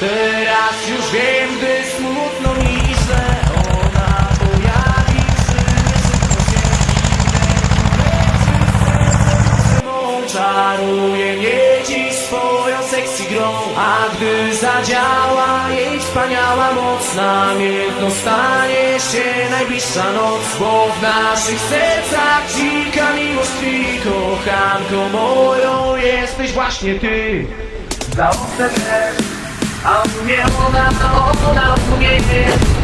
Teraz już wiem, gdy smutno mi Czaruje mnie dziś swoją sexy grą A gdy zadziała jej wspaniała moc Namiętno stanie się najbliższa noc Bo w naszych sercach dzika miłość tkwi Kochanką moją jesteś właśnie ty 아웅에 오나 오나 아웅에